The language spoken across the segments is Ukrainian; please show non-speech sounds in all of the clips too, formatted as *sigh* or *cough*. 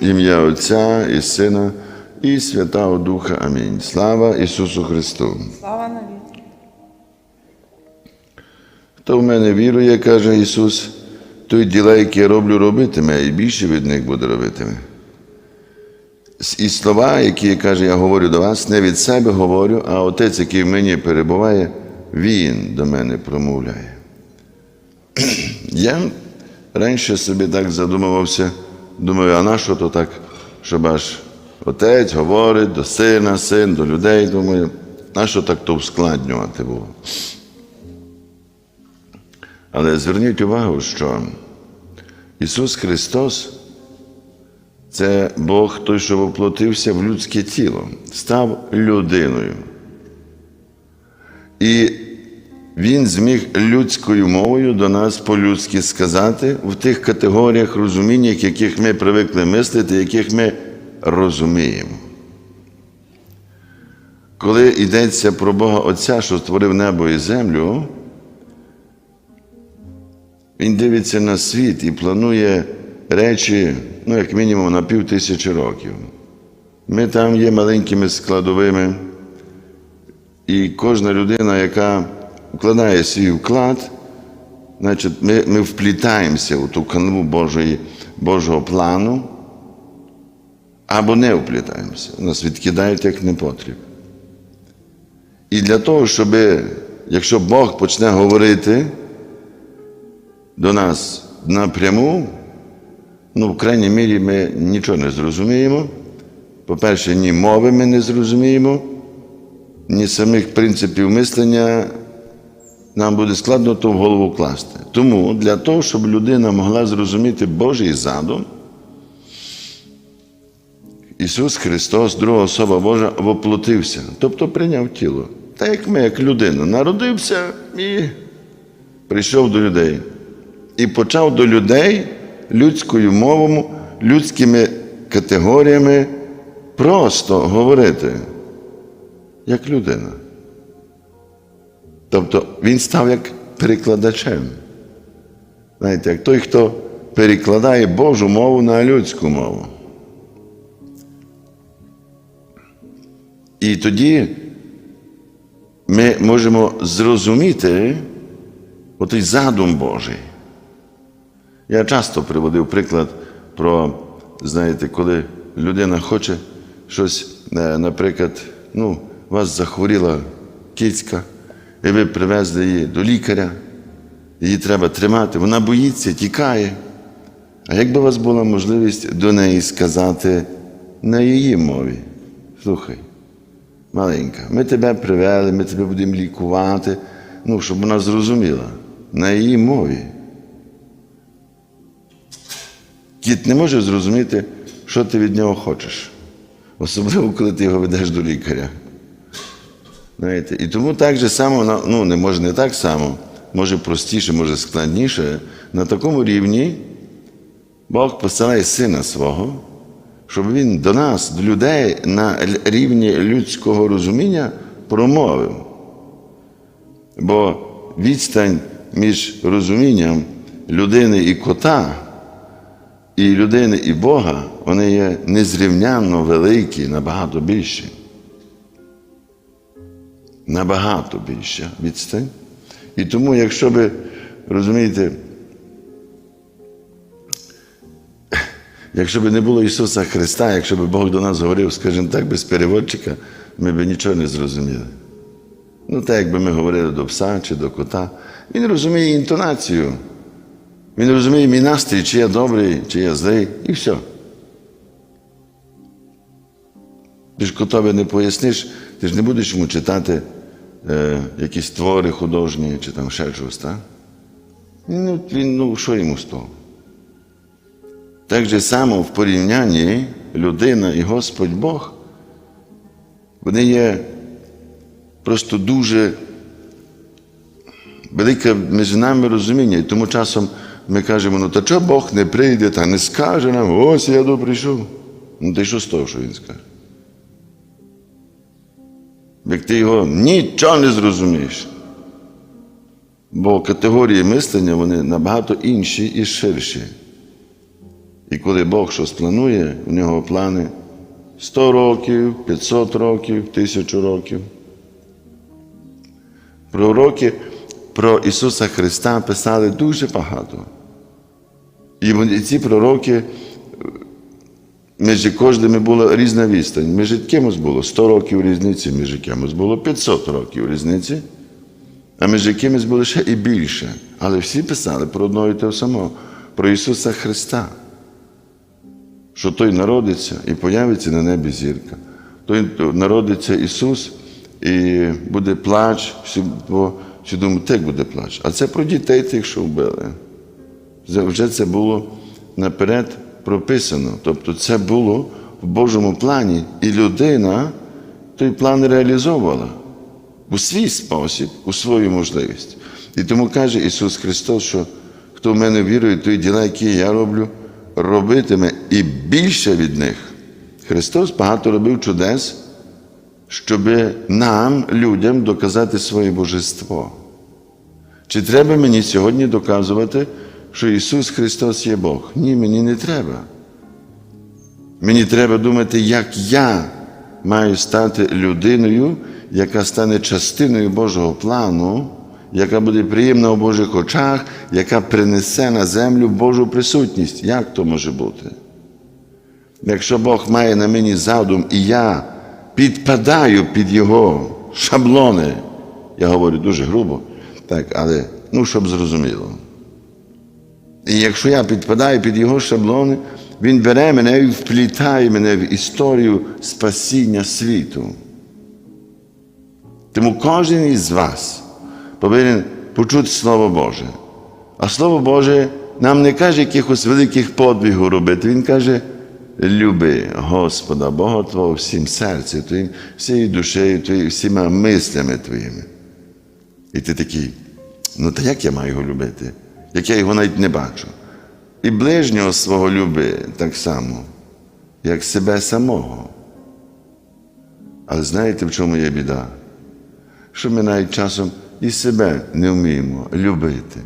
Ім'я Отця і Сина і Святого Духа. Амінь. Слава Ісусу Христу. Слава навіки. Хто в мене вірує, каже Ісус, той діла, які я роблю, робитиме, і більше від них буде робитиме. І слова, які каже, я говорю до вас, не від себе говорю, а Отець, який в мені перебуває, Він до мене промовляє. *clears throat* Я раніше собі так задумувався, думаю, а на що то так, щоб аж отець говорить до сина, син, до людей, думаю, на що так то ускладнювати було. Але зверніть увагу, що Ісус Христос це Бог той, що воплотився в людське тіло, став людиною. І Він зміг людською мовою до нас по-людськи сказати в тих категоріях розуміння, яких ми привикли мислити, яких ми розуміємо. Коли йдеться про Бога Отця, що створив небо і землю, він дивиться на світ і планує речі, ну, як мінімум, на пів тисячі років. Ми там є маленькими складовими, і кожна людина, яка вкладає свій вклад, значить, ми, ми вплітаємося у ту канву Божої, Божого плану, або не вплітаємося. Нас відкидають як непотріб. І для того, щоб, якщо Бог почне говорити, до нас напряму, ну, в крайній мірі, ми нічого не зрозуміємо. По-перше, ні мови ми не зрозуміємо, ні самих принципів мислення нам буде складно то в голову класти. Тому для того, щоб людина могла зрозуміти Божий задум, Ісус Христос, друга особа Божа, воплотився, тобто прийняв тіло. Так як ми, як людина, народився і прийшов до людей і почав до людей людською мовою, людськими категоріями просто говорити, як людина. Тобто він став як перекладачем. Знаєте, як той, хто перекладає Божу мову на людську мову. І тоді ми можемо зрозуміти отой задум Божий. Я часто приводив приклад про, знаєте, коли людина хоче щось, е, наприклад, ну, у вас захворіла кицька, і ви привезли її до лікаря, її треба тримати, вона боїться, тікає. А якби у вас була можливість до неї сказати на її мові, слухай, маленька, ми тебе привели, ми тебе будемо лікувати, ну, щоб вона зрозуміла на її мові. Кіт не може зрозуміти, що ти від нього хочеш. Особливо, коли ти його ведеш до лікаря. Знаєте? І тому так же само, ну не може не так само, може простіше, може складніше. На такому рівні Бог посилає сина свого, щоб він до нас, до людей, на рівні людського розуміння промовив. Бо відстань між розумінням людини і кота і людини, і Бога, вони є незрівнянно великі, набагато більші. Набагато більша відстань. І тому, якщо ви розумієте, якщо б не було Ісуса Христа, якщо б Бог до нас говорив, скажімо так, без переводчика, ми б нічого не зрозуміли. Ну, так, якби ми говорили до пса чи до кота, він розуміє інтонацію. Він розуміє мій настрій, чи я добрий, чи я злий, і все. Ти ж котові не поясниш, ти ж не будеш йому читати е, якісь твори художні чи там ще щось, так? Ну, він, ну, що йому з того? Так же само в порівнянні людина і Господь Бог, вони є просто дуже велике між нами розуміння. І тому часом ми кажемо, ну та чого Бог не прийде та не скаже нам, ось я до прийшов. Ну ти що з того, що він скаже? Як ти його нічого не зрозумієш. Бо категорії мислення вони набагато інші і ширші. І коли Бог щось планує, у нього плани 100 років, 500 років, 1000 років. Пророки про Ісуса Христа писали дуже багато. І ці пророки, між кожними була різна відстань. Між кимось було 100 років різниці, між кимось було 500 років різниці, а між якимось було ще і більше. Але всі писали про одного і того самого, про Ісуса Христа. Що той народиться і появиться на небі зірка. Той народиться Ісус і буде плач, всі, бо всі думають, так буде плач. А це про дітей тих, що вбили. Вже це було наперед прописано. Тобто це було в Божому плані, і людина той план реалізовувала у свій спосіб, у свою можливість. І тому каже Ісус Христос, що хто в мене вірує, той діла, які я роблю, робитиме і більше від них. Христос багато робив чудес, щоб нам, людям, доказати своє божество. Чи треба мені сьогодні доказувати, що Ісус Христос є Бог? Ні, мені не треба. Мені треба думати, як я маю стати людиною, яка стане частиною Божого плану, яка буде приємна у Божих очах, яка принесе на землю Божу присутність. Як то може бути? Якщо Бог має на мені задум, і я підпадаю під Його шаблони, я говорю дуже грубо, так, але ну, щоб зрозуміло. І якщо я підпадаю під його шаблони, він бере мене і вплітає мене в історію спасіння світу. Тому кожен із вас повинен почути Слово Боже. А Слово Боже нам не каже якихось великих подвигів робити. Він каже: люби Господа, Бога Твого всім серцем твоїм, всією душею твоєю, всіма мислями твоїми. І ти такий, ну та як я маю його любити? Як я його навіть не бачу. І ближнього свого люби так само, як себе самого. Але знаєте, в чому є біда? Що ми навіть часом і себе не вміємо любити.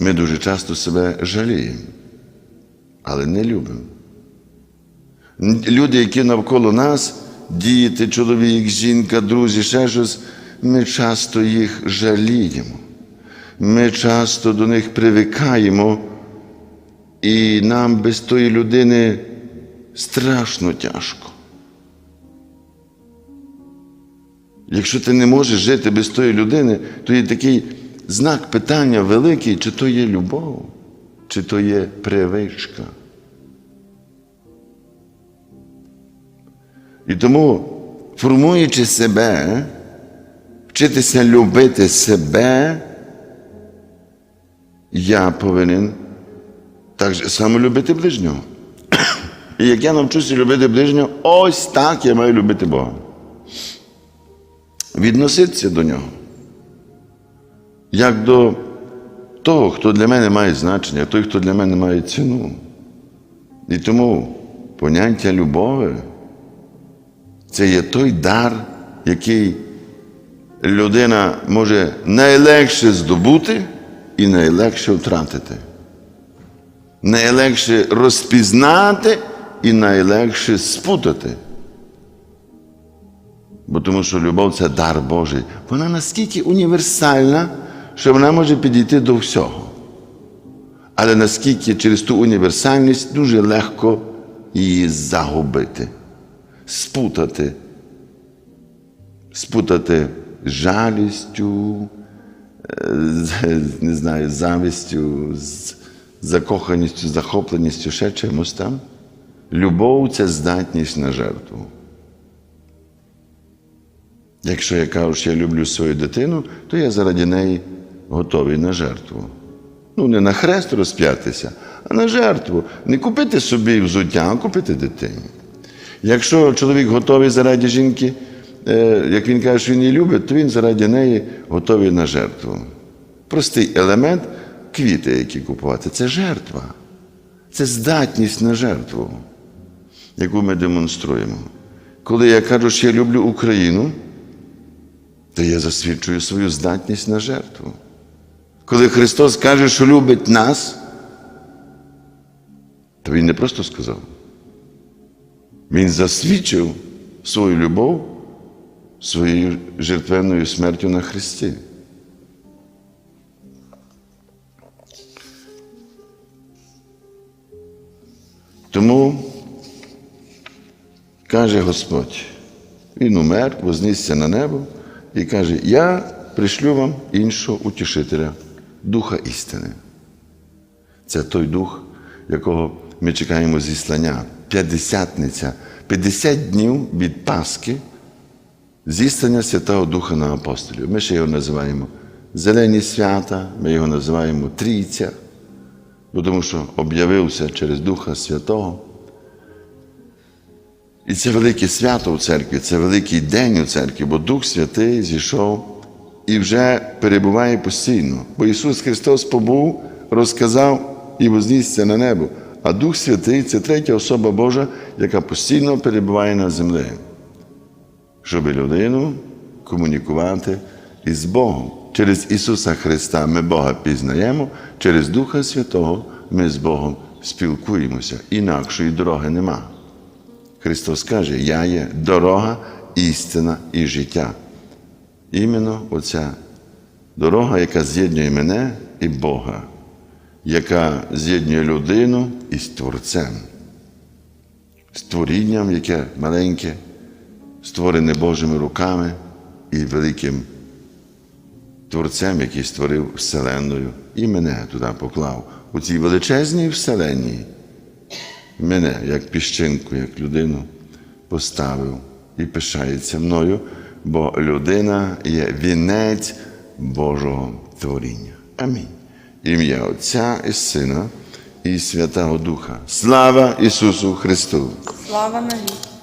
Ми дуже часто себе жаліємо, але не любимо. Люди, які навколо нас, діти, чоловік, жінка, друзі, ще щось, ми часто їх жаліємо. Ми часто до них привикаємо, і нам без тої людини страшно тяжко. Якщо ти не можеш жити без тої людини, то є такий знак питання великий, чи то є любов, чи то є привичка. І тому, формуючи себе, вчитися любити себе, я повинен так само любити ближнього. І як я навчуся любити ближнього, ось так я маю любити Бога. Відноситися до нього. Як до того, хто для мене має значення, той, хто для мене має ціну. І тому поняття любові це є той дар, який людина може найлегше здобути і найлегше втратити. Найлегше розпізнати і найлегше спутати. Бо тому що любов це дар Божий. Вона настільки універсальна, що вона може підійти до всього. Але наскільки через ту універсальність дуже легко її загубити, спутати, спутати жалістю, не знаю, завістю, з закоханістю, захопленістю, ще чимось там. Любов це здатність на жертву. Якщо я кажу, що я люблю свою дитину, то я заради неї готовий на жертву. Ну, не на хрест розп'ятися, а на жертву. Не купити собі взуття, а купити дитині. Якщо чоловік готовий заради жінки, як він каже, що він її любить, то він заради неї готовий на жертву. Простий елемент квіти, які купувати, це жертва. Це здатність на жертву, яку ми демонструємо. Коли я кажу, що я люблю Україну, то я засвідчую свою здатність на жертву. Коли Христос каже, що любить нас, то він не просто сказав. Він засвідчив свою любов своєю жертвенною смертю на Христі. Тому каже Господь, Він умер, вознісся на небо і каже: Я пришлю вам іншого утішителя, Духа істини. Це той дух, якого ми чекаємо зіслання, п'ятдесятниця, 50 днів від Пасхи, зіслання Святого Духа на апостолів. Ми ще його називаємо Зелені свята, ми його називаємо Трійця, тому що об'явився через Духа Святого. І це велике свято у церкві, це великий день у церкві, бо Дух Святий зійшов і вже перебуває постійно. Бо Ісус Христос побув, розказав і вознісся на небо. А Дух Святий це третя особа Божа, яка постійно перебуває на землі, щоб людину комунікувати із Богом. Через Ісуса Христа ми Бога пізнаємо, через Духа Святого ми з Богом спілкуємося. Інакшої дороги нема. Христос каже, я є дорога, істина і життя. Іменно оця дорога, яка з'єднує мене і Бога, яка з'єднує людину із Творцем, створінням, яке маленьке, створене Божими руками і великим Творцем, який створив Вселенною, і мене туди поклав у цій величезній вселенній мене, як піщинку, як людину, поставив і пишається мною, бо людина є вінець Божого творіння. Амінь. Ім'я Отця і Сина і Святого Духа. Слава Ісусу Христу! Слава навіки.